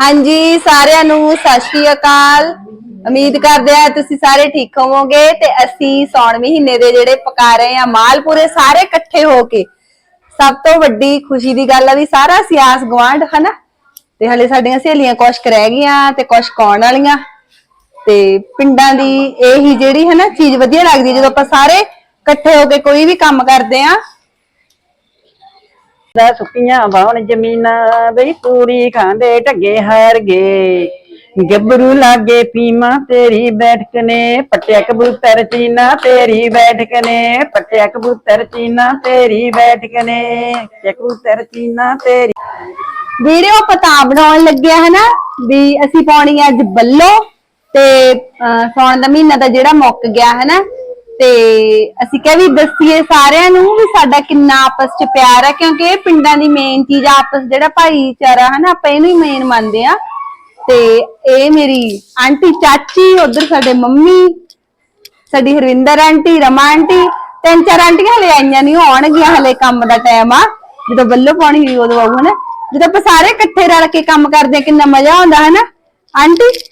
ਹਾਂਜੀ, ਸਾਰਿਆਂ ਨੂੰ ਸਤਿ ਸ਼੍ਰੀ ਅਕਾਲ। ਉਮੀਦ ਕਰਦੇ ਆ ਤੁਸੀਂ ਸਾਰੇ ਠੀਕ ਹੋਵੋਗੇ ਤੇ ਅਸੀਂ ਸੌਣ ਮਹੀਨੇ ਦੇ ਜਿਹੜੇ ਪਕਾ ਰਹੇ ਆ ਮਾਲਪੂਰੇ ਸਾਰੇ ਇਕੱਠੇ ਹੋ ਕੇ। ਸਭ ਤੋਂ ਵੱਡੀ ਖੁਸ਼ੀ ਦੀ ਗੱਲ ਆ ਵੀ ਸਾਰਾ ਸਿਆਸ ਗਵਾਂਢ ਹਨਾ? ਤੇ ਹਲੇ ਸਾਡੀਆਂ ਸਹੇਲੀਆਂ ਕੁਛ ਕੁ ਰਹਿ ਗਈਆਂ ਤੇ ਕੁਛ ਕਾਉਣ ਵਾਲੀਆਂ। ਤੇ ਪਿੰਡਾਂ ਦੀ ਇਹੀ ਜਿਹੜੀ, ਹਨਾ, ਚੀਜ਼ ਵਧੀਆ ਲੱਗਦੀ ਹੈ, ਜਦੋਂ ਆਪਾਂ ਸਾਰੇ ਇਕੱਠੇ ਹੋ ਕੇ ਕੋਈ ਵੀ ਕੰਮ ਕਰਦੇ ਆ ਦਾ ਸੁੱਕੀਆਂ ਬਾਣ ਜ਼ਮੀਨਾਂ ਬਈ ਪੂਰੀ ਖਾਂਦੇ ਢੱਗੇ ਹਾਰ ਗਏ। ਗੱਭਰੂ ਲਾਗੇ ਪੀਮਾ ਤੇਰੀ ਬੈਠਕ ਨੇ ਪਟਿਆ ਕਬੂਤਰ ਚੀਨਾ ਤੇਰੀ ਬੈਠਕ ਨੇ ਪਟਿਆ ਕਬੂਤਰ ਚੀਨਾ ਤੇਰੀ ਬੈਠਕ ਨੇ ਪਟਿਆ ਕਬੂਤਰ ਚੀਨਾ ਤੇਰੀ ਵੀਡੀਓ ਪਤਾ ਬਣਾਉਣ ਲੱਗਿਆ ਹਨਾ ਵੀ ਅਸੀਂ ਪਾਉਣੀ ਆ ਅੱਜ ਬੱਲੋ ਤੇ ਅਹ, ਸਾਉਣ ਦਾ ਮਹੀਨਾ ਦਾ ਜਿਹੜਾ ਮੁੱਕ ਗਿਆ ਹਨਾ। ਤੇ ਅਸੀਂ ਕਿਹਾ ਵੀ ਦੱਸੀਏ ਸਾਰਿਆਂ ਨੂੰ ਵੀ ਸਾਡਾ ਕਿੰਨਾ ਆਪਸ ਚ ਪਿਆਰ ਹੈ ਕਿਉਂਕਿ ਇਹ ਪਿੰਡਾਂ ਦੀ ਮੇਨ ਚੀਜ਼ ਆ ਆਪਸ ਜਿਹੜਾ ਭਾਈਚਾਰਾ ਹੈ ਨਾ ਆਪਾਂ ਇਹਨੂੰ ਹੀ ਮੇਨ ਮੰਨਦੇ ਆ। ਤੇ ਇਹ ਮੇਰੀ ਆਂਟੀ ਚਾਚੀ ਉਧਰ ਸਾਡੇ ਮੰਮੀ ਸਾਡੀ ਹਰਵਿੰਦਰ ਆਂਟੀ ਰਮਾ ਆਂਟੀ ਤਿੰਨ ਚਾਰ ਆਂਟੀਆਂ ਹਲੇ ਆਈਆਂ ਨਹੀਂ ਉਹ ਆਉਣਗੀਆਂ ਹਲੇ ਕੰਮ ਦਾ ਟਾਈਮ ਆ। ਜਦੋਂ ਬੱਲੋ ਪਾਉਣੀ ਹੋਈ ਉਦੋਂ ਆਊ ਹਨਾ। ਜਦੋਂ ਆਪਾਂ ਸਾਰੇ ਇਕੱਠੇ ਰਲ ਕੇ ਕੰਮ ਕਰਦੇ ਹਾਂ, ਕਿੰਨਾ ਮਜ਼ਾ ਆਉਂਦਾ ਹਨਾ। ਆਂਟੀ?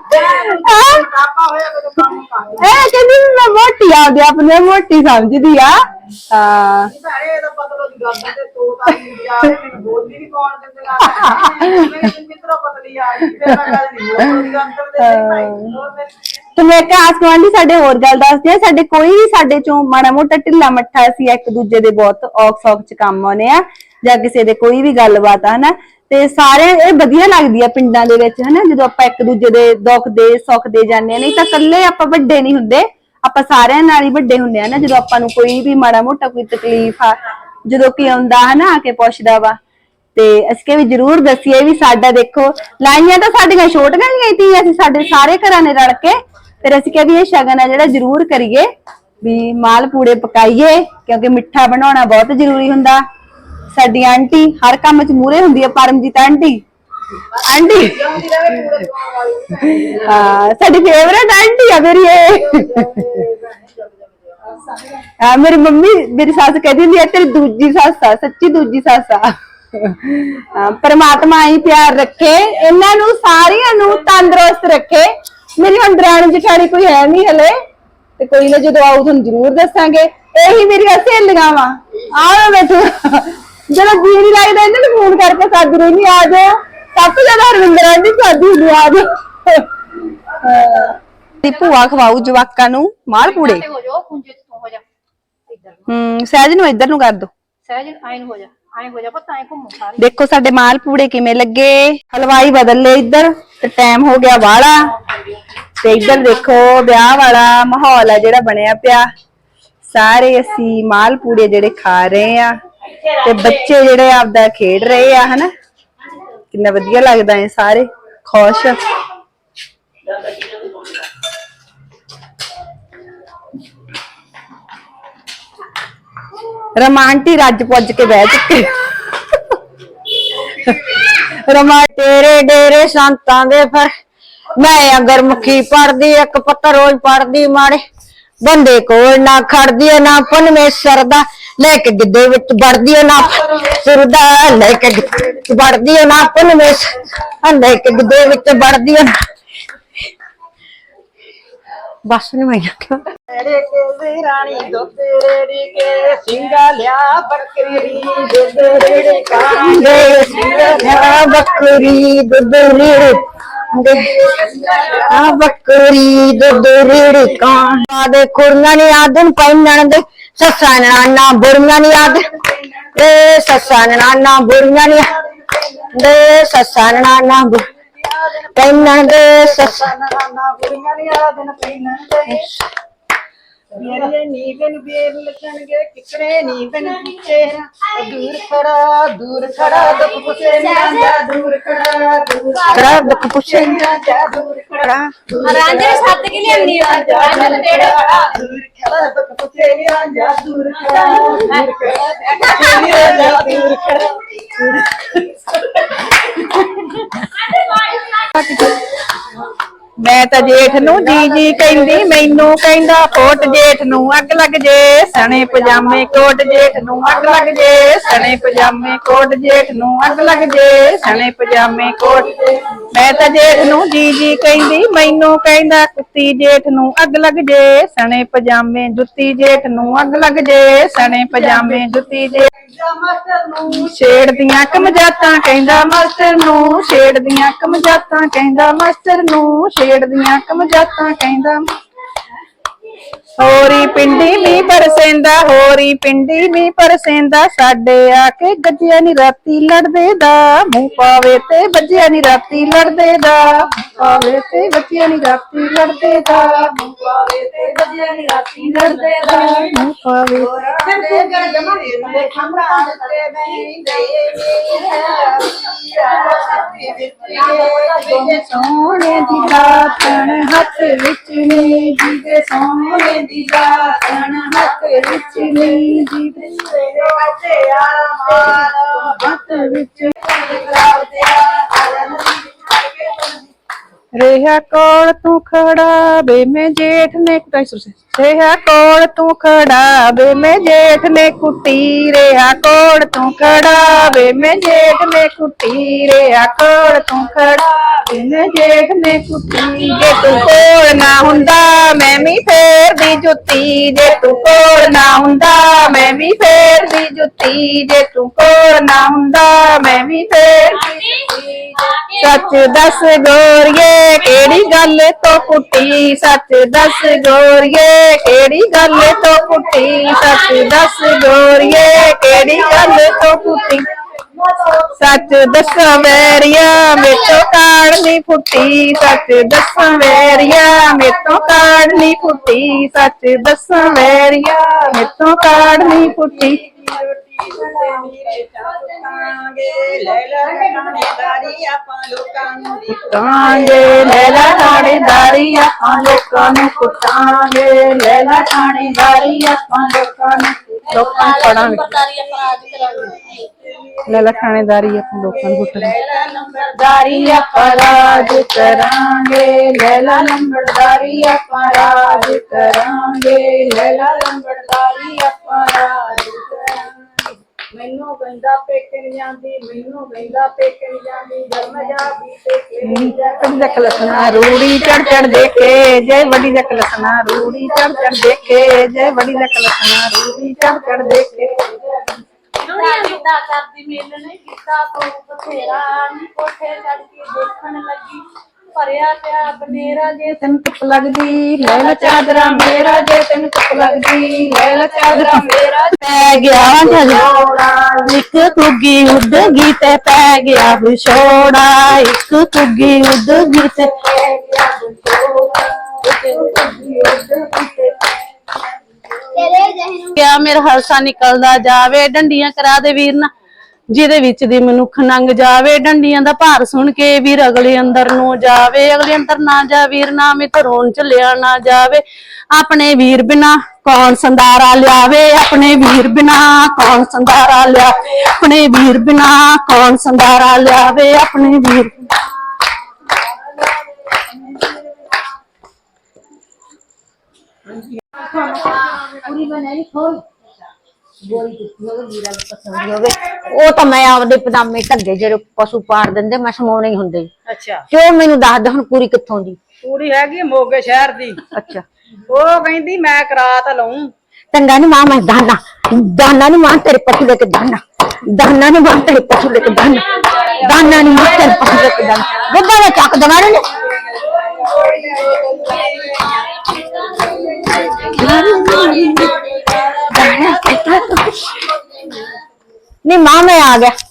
ਇਹ ਕਹਿੰਦੀ ਵੀ ਮੈਂ ਮੋਟੀ ਆਪਦੇ, ਆਪਣੇ ਮੋਟੀ ਸਮਝਦੀ ਆ। ਹਾਂ। ਤੇ ਮੈਂ ਗੱਲ ਕਿਹਾ ਆਸ ਗੁਆਂਢੀ ਸਾਡੇ ਹੋਰ ਗੱਲ ਦੱਸਦੇ ਆ, ਸਾਡੇ ਕੋਈ ਵੀ ਸਾਡੇ ਚੋਂ ਮਾੜਾ ਮੋਟਾ ਢਿੱਲਾ ਮੱਠਾ ਸੀ ਇੱਕ ਦੂਜੇ ਦੇ ਬਹੁਤ ਔਖ ਸੌਖ ਚ ਕੰਮ ਆਉਨੇ ਆ। ਜਾਂ ਕਿਸੇ ਦੇ ਕੋਈ ਵੀ ਗੱਲਬਾਤ ਆ, ਹਨਾ? ਤੇ ਸਾਰੇ ਇਹ ਵਧੀਆ ਲੱਗਦੀ ਆ ਪਿੰਡਾਂ ਦੇ ਵਿੱਚ, ਹਨਾ? ਜਦੋਂ ਆਪਾਂ ਇੱਕ ਦੂਜੇ ਦੇ ਦੁੱਖ ਦੇ, ਸੁੱਖ ਦੇ ਜਾਂਦੇ ਆ, ਨਹੀਂ ਤਾਂ ਇਕੱਲੇ ਆਪਾਂ ਵੱਡੇ ਨਹੀਂ ਹੁੰਦੇ। ਆਪਾਂ ਸਾਰਿਆਂ ਨਾਲ ਹੀ ਵੱਡੇ ਹੁੰਦੇ ਆ ਨਾ ਜਦੋਂ ਆਪਾਂ ਨੂੰ ਕੋਈ ਵੀ ਮਾੜਾ ਮੋਟਾ ਕੋਈ ਤਕਲੀਫ ਆ, ਜਦੋਂ ਕੀ ਆਉਂਦਾ, ਹਨਾ, ਆ ਕੇ ਪੁੱਛਦਾ ਵਾ, ਤੇ ਅਸੀਂ ਕਿਹਾ ਵੀ ਜਰੂਰ ਦੱਸੀਏ ਵੀ ਸਾਡਾ ਦੇਖੋ, ਲਾਈਆਂ ਤਾਂ ਸਾਡੀਆਂ ਛੋਟੀਆਂ ਹੀ ਸੀ ਅਸੀਂ ਸਾਡੇ ਸਾਰੇ ਘਰਾਂ ਨੇ ਰਲ ਕੇ। ਫਿਰ ਅਸੀਂ ਕਿਹਾ ਵੀ ਇਹ ਸ਼ਗਨ ਆ ਜਿਹੜਾ ਜਰੂਰ ਕਰੀਏ, ਵੀ ਮਾਲ ਪੂੜੇ ਪਕਾਈਏ, ਕਿਉਂਕਿ ਮਿੱਠਾ ਬਣਾਉਣਾ ਬਹੁਤ ਜ਼ਰੂਰੀ ਹੁੰਦਾ। ਸਾਡੀ ਆਂਟੀ, ਹਰ ਕੰਮ 'ਚ ਮੂਰੇ ਹੁੰਦੀ ਹੈ ਪਰਮਜੀਤ ਆਂਟੀ। ਆਂਟੀ? ਹਾਂ, ਸਾਡੀ ਫੇਵਰੇਟ ਆਂਟੀ ਆ ਮੇਰੀ ਇਹ। ਹਾਂ, ਮੇਰੀ ਮੰਮੀ, ਮੇਰੀ ਸੱਸ ਕਹਿੰਦੀ ਹੁੰਦੀ ਆ, ਤੇਰੀ ਦੂਜੀ ਸੱਸ ਆ, ਸੱਚੀ ਦੂਜੀ ਸੱਸ ਆ। ਪਰਮਾਤਮਾ ਹੀ ਪਿਆਰ ਰੱਖੇ, ਇਹਨਾਂ ਨੂੰ ਸਾਰਿਆਂ ਨੂੰ ਤੰਦਰੁਸਤ ਰੱਖੇ। ਮੇਰੀ ਹੁਣ ਦਰਾਣੀ ਜਠਾਣੀ ਕੋਈ ਹੈ ਨਹੀਂ ਹਲੇ, ਤੇ ਕੋਈ ਨਾ ਜਦੋਂ ਆਊ ਤੁਹਾਨੂੰ ਜ਼ਰੂਰ ਦੱਸਾਂਗੇ। ਇਹੀ ਮੇਰੀਆਂ ਸਹੇਲੀਆਂ ਵਾ। ਆਓ ਬੈਠੋ ਜਦੋਂ ਜੀ ਨਹੀਂ ਲੱਗਦਾ ਇਹਨਾਂ ਨੂੰ ਫੋਨ ਕਰਕੇ ਸੱਦ ਰਹੀ ਆ ਜਾਓ ਸਭ ਤੋਂ ਜ਼ਿਆਦਾ ਹਰਵਿੰਦਰ ਆਂਟੀ ਸਾਦੀ ਹੁੰਦੀ ਆ ਜਾਓ ਦੀ ਭੂਆ ਖਵਾਉ ਜਵਾਕਾਂ ਨੂੰ ਮਾਲ ਪੂੜੇ। ਹੋ ਜਾ ਤੋਂ ਹੋ ਜਾ ਇੱਧਰ ਨੂੰ। ਹੂੰ ਸਹਿਜ ਨੂੰ ਇੱਧਰ ਨੂੰ ਕਰ ਦੋ। ਸਹਿਜ ਆਏ ਨੂੰ ਹੋ ਜਾ ਆਏ ਹੋ ਜਾ ਪੁੱਤ ਆਏ ਘੁੰਮੋ ਸਾਰੇ। ਦੇਖੋ ਸਾਡੇ ਮਾਲ ਪੂੜੇ ਕਿਵੇਂ ਲੱਗੇ ਹਲਵਾਈ ਬਦਲ ਲਏ ਇੱਧਰ ਤੇ ਟਾਈਮ ਹੋ ਗਿਆ ਵਾਲਾ। ਤੇ ਇੱਧਰ ਦੇਖੋ ਵਿਆਹ ਵਾਲਾ ਮਾਹੌਲ ਆ ਜਿਹੜਾ ਬਣਿਆ ਪਿਆ। ਸਾਰੇ ਅਸੀਂ ਮਾਲ ਪੂੜੇ ਜਿਹੜੇ ਖਾ ਰਹੇ ਆ। ਤੇ ਬੱਚੇ ਜਿਹੜੇ ਆਪਦਾ ਖੇਡ ਰਹੇ ਆ, ਹਨਾ? ਕਿੰਨਾ ਵਧੀਆ ਲੱਗਦਾ ਹੈ ਸਾਰੇ, ਖੁਸ਼ ਰਮਾਂਟੀ ਰੱਜ ਪੁੱਜ ਕੇ ਬਹਿ ਚੁੱਕੇ। ਰਮਾ, ਤੇਰੇ ਡੇਰੇ ਸੰਤਾਂ ਦੇ ਫਿਰ ਮੈਂ ਅਗਰ ਮੁਖੀ ਪੜਦੀ ਇੱਕ ਪੱਤਰ ਰੋਜ਼ ਪੜਦੀ ਮਾੜੇ। ਬੰਦੇ ਕੋਲ ਨਾ ਖੜਦੀ ਨਾ ਪਰਮੇਸ਼ਰ ਦਾ। ਲੈ ਕੇ ਗਿੱਦੇ ਵਿੱਚ ਵੜਦੀ ਨਾ ਸੁਰਦਾ ਲੈ ਕੇ ਵੜਦੀ ਨਾ ਪਰਮੇਸ਼ਰ ਲੈ ਕੇ ਗਿੱਦੇ ਵਿੱਚ ਵੜਦੀ ਨਾ ਬਸ ਨਹੀਂ ਮੈਂ ਕਿਹਾ ਤੇਰੇ ਕੇ ਰਾਣੀ ਦੁੱਧ ਰੇੜੀ ਕੇ ਸਿੰਘਾ ਲਿਆ ਬੱਕਰੀ ਦੇ ਸਿੰਘਾ ਬੱਕਰੀ ਦੁੱਧ ਰੇੜ ਦੇ ਆ ਬੱਕਰੀ ਦੇ ਕੁੜੀਆਂ ਨੇ ਆਦਨ ਪੈਣਨ ਦੇ। ਸੱਸਾਂ ਨਾਨਾ ਬੁੜੀਆਂ ਨੇ ਆਦ ਦੇ ਸੱਸਾਂ ਨਾਨਾ ਬੁੜੀਆਂ ਨੇ ਦੇ ਸੱਸਾਂ ਨਾਨਾ ਪੈਣਨ ਦੇ ਸੱਸਾਂ ਨਾਨਾ ਕੁੜੀਆਂ ਨੇ ਆ ਦਿਨ ਪੀਣ ਦੇ ਮੇਰੇ ਨੀਵਨ ਵੇਰ ਲੱਗਣਗੇ ਕਿਕੜੇ ਨੀਵਨ ਪਿੱਛੇ ਦੂਰ ਖੜਾ ਦੂਰ ਖੜਾ ਦੁੱਖ ਪੁੱਛੇ ਨਾ ਦੂਰ ਖੜਾ ਦੂਰ ਖੜਾ ਦੁੱਖ ਪੁੱਛੇ ਨਾ ਦੂਰ ਖੜਾ ਰਾਂਝੇ ਸੱਤ ਕਿ ਲਿਆਉਣੀ ਆ ਰਾਂਝੇ ਦੇ ਨੇੜੇ ਦੂਰ ਖੜਾ ਦੁੱਖ ਪੁੱਛੇ ਨਾ ਜਾ ਦੂਰ ਖੜਾ ਦੂਰ ਖੜਾ ਜਾ ਦੂਰ ਖੜਾ ਮੈਂ ਤਾਂ ਜੇਠ ਨੂੰ ਜੀ ਜੀ ਕਹਿੰਦੀ, ਮੈਨੂੰ ਕਹਿੰਦਾ, ਕੋਟ ਜੇਠ ਨੂੰ ਅੱਗ ਲੱਗ ਜੇ, ਸਣੇ ਪਜਾਮੇ ਕੋਟ ਜੇਠ ਨੂੰ ਅੱਗ ਲੱਗ ਜੇ, ਸਣੇ ਪਜਾਮੇ ਕੋਟ ਜੇਠ ਨੂੰ ਅੱਗ ਲੱਗ ਜੇ, ਸਣੇ ਪਜਾਮੇ ਕੋਟ ਮੈਂ ਤਾਂ ਜੇਠ ਨੂੰ ਜੀ ਜੀ ਕਹਿੰਦੀ, ਮੈਨੂੰ ਕਹਿੰਦਾ ਕੁੱਤੀ ਜੇਠ ਨੂੰ ਅੱਗ ਲੱਗ ਜੇ ਸਣੇ ਪਜਾਮੇ, ਜੁੱਤੀ ਜੇਠ ਨੂੰ ਅੱਗ ਲੱਗ ਜੇ ਸਣੇ ਪਜਾਮੇ, ਜੁੱਤੀ ਜੇ ਛੇੜਦੀਆਂ ਕਮਜਾਤਾਂ, ਕਹਿੰਦਾ ਮਾਸਟਰ ਨੂੰ ਛੇੜਦੀਆਂ ਕਮਜਾਤਾਂ, ਕਹਿੰਦਾ ਮਾਸਟਰ ਨੂੰ ਛੇੜਦੀਆਂ ਕਮਜਾਤਾਂ, ਕਹਿੰਦਾ ਹੋਰੀ ਪਿੰਡੀ ਵੀ ਪਰਸੇਂਦਾ ਹੋਰੀ ਪਿੰਡੀ ਵੀ ਪਰਸੇਂਦਾ ਸਾਡੇ ਆ ਕੇ ਗੱਜਿਆ ਨੀ ਰਾਤੀ ਲੜਦੇ ਦਾ ਮੂੰਹ ਪਾਵੇ ਤੇ ਵੱਜਿਆ ਨੀ ਰਾਤੀ ਲੜਦੇ ਦਾ ਪਾਵੇ ਤੇ ਵੱਜਿਆ ਨੀ ਰਾਤੀ ਲੜਦੇ ਦਾ ਮੂੰਹ ਪਾਵੇ ਤੇ ਵੱਜਿਆ ਨੀ ਰਾਤੀ ਲੜਦੇ ਦਾ ਮੂੰਹ ਪਾਵੇ ਸੋਹਣੇ ਦੀ ਦਾਤਣ ਹੱਥ ਵਿੱਚ ਨੇ ਜਿਹਦੇ ਸੋਹਣੇ ਦੀ ਦਾਤਣ ਹੱਥ ਵਿੱਚ ਨੇ ਜਿਹਦੇ ਹੱਥ ਵਿੱਚ ਰੇਹਾ ਕੋਲ ਤੂੰ ਖੜਾ ਬੇ, ਮੈਂ ਜੇਠ ਨੇ ਕੁਟਾਈ ਸੁਰ ਸੇ ਰੇਹਾ ਕੋਲ ਤੂੰ ਖੜਾ ਬੇ, ਮੈਂ ਜੇਠ ਨੇ ਕੁੱਟੀ। ਰੇਹਾ ਕੋਲ ਤੂੰ ਖੜਾ ਬੇ, ਮੈਂ ਜੇਠ ਨੇ ਕੁੱਟੀ। ਰੇਹਾ ਕੋਲ ਤੂੰ ਖੜਾ ਬੇ ਮੈਂ ਜੇਠ ਨੇ ਕੁੱਟੀ ਜੇ ਤੂੰ ਕੋਲ ਨਾ ਹੁੰਦਾ, ਮੈਂ ਵੀ ਫੇਰਦੀ ਜੁੱਤੀ। ਜੇ ਤੂੰ ਕੋਲ ਨਾ ਹੁੰਦਾ, ਮੈਂ ਵੀ ਫੇਰਦੀ ਜੁੱਤੀ। ਜੇ ਤੂੰ ਕੋਲ ਨਾ ਹੁੰਦਾ, ਮੈਂ ਵੀ ਫੇਰਦੀ ਸੱਚ ਦੱਸ ਗੋਰੀਏ, ਕਿਹੜੀ ਗੱਲ ਤੋਂ ਪੁੱਟੀ? ਸੱਚ ਦੱਸ ਗੋਰੀਏ, ਕਿਹੜੀ ਗੱਲ ਤੋਂ ਪੁੱਟੀ? ਸੱਚ ਦੱਸ ਗੋਰੀਏ, ਕਿਹੜੀ ਗੱਲ ਤੋਂ ਪੁੱਟੀ? ਸੱਚ ਦੱਸ ਵੈਰੀਆ ਮੇਤੋਂ ਕਾੜ ਨਹੀਂ ਫੁੱਟੀ ਸੱਚ ਦੱਸ ਵੈਰੀਆ ਮੇਤੋਂ ਕਾੜ ਨਹੀਂ ਫੁੱਟੀ ਸੱਚ ਦੱਸ ਵੈਰੀਆ ਮੇਤੋਂ ਕਾੜ ਨਹੀਂ ਫੁੱਟੀ। ਕੁੱਟਾਂਗੇ ਲੈਲਾ ਥਾਣੇਦਾਰੀ ਆਪਾਂ ਲੋਕਾਂ ਨੂੰ ਕੁੱਟਾਂਗੇ ਲੈਲਾ ਥਾਣੇਦਾਰੀ ਆਪਾਂ ਲੋਕਾਂ ਨੂੰ ਲੋਕਾਂ ਨੂੰ ਪੜਾਂਗੇ ਲੈਲਾ ਥਾਣੇਦਾਰੀ ਆਪਾਂ ਲੋਕਾਂ ਨੂੰ ਕੁੱਟਾਂਗੇ ਨੰਬਰਦਾਰੀ ਆਪਾਂ ਰਾਜ ਕਰਾਂਗੇ ਲੈਲਾ ਨੰਬਰਦਾਰੀ ਆਪਾਂ ਰਾਜ ਕਰਾਂਗੇ ਲੈਲਾ ਨੰਬਰਦਾਰੀ ਆਪਾਂ ਰਾਜ ਕਰਾਂਗੇ। ਮੈਨੂੰ ਕਹਿੰਦਾ ਪੇਕੇ ਜਾਂਦੀ ਮੈਨੂੰ ਕਹਿੰਦਾ ਪੇਕੇ ਜਾਂਦੀ ਜਦ ਮੈਂ ਜਾ ਵੀ ਪੇਕੇ ਨੀ ਜਾਂਦੀ। ਜੱਕ ਲਸਣਾ ਰੂੜੀ ਚੜ ਚੜ ਦੇਖੇ ਜੈ ਵੱਡੀ ਜੱਕ ਲਸਣਾ ਰੂੜੀ ਚੜ ਚੜ ਦੇਖੇ ਜੈ ਵੱਡੀ ਜੱਕ ਲਸਣਾ ਰੂੜੀ ਚੜ ਚੜ ਦੇਖੇ ਕੀਤਾ ਕਰਦੀ ਮੇਲ ਨੇ ਕੀਤਾ ਤੋਂ ਬਥੇਰਾ ਨੀ ਕੋਠੇ ਚੜ ਕੇ ਦੇਖਣ ਲੱਗੀ। ਭਰਿਆ ਪਿਆ ਬਨੇਰਾ ਜੇ ਤੈਨੂੰ ਧੁੱਪ ਲੱਗਦੀ ਲੈ ਲੈ ਚਾਦਰਾ ਮੇਰਾ ਜੇ ਤੈਨੂੰ ਧੁੱਪ ਲੱਗਦੀ ਲੈ ਲੈ ਚਾਦਰਾ ਮੇਰਾ ਪੈ ਗਿਆ ਇੱਕ ਕੁੱਗੀ ਉੱਡ ਗਈ ਤੇ ਪੈ ਗਿਆ ਵਿਛੋੜਾ ਇੱਕ ਕੁੱਗੀ ਉੱਡ ਗਈ ਤੇ ਕਿਆ ਮੇਰਾ ਹਲਸਾ ਨਿਕਲਦਾ ਜਾਵੇ, ਡੰਡੀਆਂ ਕਰਾ ਦੇ ਵੀਰ ਨਾ। ਜਿਹਦੇ ਵਿੱਚ ਦੀ ਮਨੁੱਖ ਨੰਗ ਜਾਵੇ, ਡੰਡੀਆਂ ਦਾ ਭਾਰ ਸੁਣ ਕੇ ਵੀਰ ਅਗਲੇ ਅੰਦਰ ਨੂੰ ਜਾਵੇ। ਅਗਲੇ ਅੰਦਰ ਨਾ ਜਾ ਵੀਰ, ਨਾ ਮੇ ਰੋਣ ਚ ਨਾ ਜਾਵੇ। ਆਪਣੇ ਵੀਰ ਬਿਨਾ ਕੌਣ ਸੰਦਾਰਾ ਲਿਆਵੇ? ਆਪਣੇ ਵੀਰ ਬਿਨਾ ਕੌਣ ਸੰਦਾਰਾ ਲਿਆ ਆਪਣੇ ਵੀਰ ਬਿਨਾ ਕੌਣ ਸੰਦਾਰਾ ਲਿਆਵੇ? ਆਪਣੇ ਵੀਰ ਉਹ ਤਾਂ ਮੈਂ ਆਪਦੇ ਪਜਾਮੇ ਢੱਗੇ ਜਿਹੜੇ ਪਸ਼ੂ ਪਾੜ ਦਿੰਦੇ ਮੈਂ ਸਮਾਉਣੇ ਹੀ ਹੁੰਦੇ। ਅੱਛਾ। ਕਿਉਂ ਮੈਨੂੰ ਦੱਸ ਦੇ ਹੁਣ ਪੂਰੀ ਕਿੱਥੋਂ ਦੀ। ਪੂਰੀ ਹੈਗੀ ਮੋਗੇ ਸ਼ਹਿਰ ਦੀ। ਅੱਛਾ। ਉਹ ਕਹਿੰਦੀ ਮੈਂ ਕਰਾ ਤਾਂ ਲਊਂ। ਚੰਗਾ ਨੀ ਮਾਂ ਮੈਂ ਦਾਨਾ। ਦਾਨਾ ਨੀ ਮਾਂ ਤੇਰੇ ਪਸ਼ੂ ਲੈ ਕੇ ਦਾਨਾ। ਦਾਨਾ ਨੀ ਮਾਂ ਤੇਰੇ ਪਸ਼ੂ ਲੈ ਕੇ ਦਾਨਾ। ਦਾਨਾ ਨੀ ਮਾਂ ਤੇਰੇ ਪਸ਼ੂ ਲੈ ਕੇ ਦਾਨਾ। ਗੱਦਾ ਦਾ ਚੱਕ ਦਵਾ ਨੇ ਨੀ ਮਾਂ ਮੈਂ ਆ ਗਿਆ।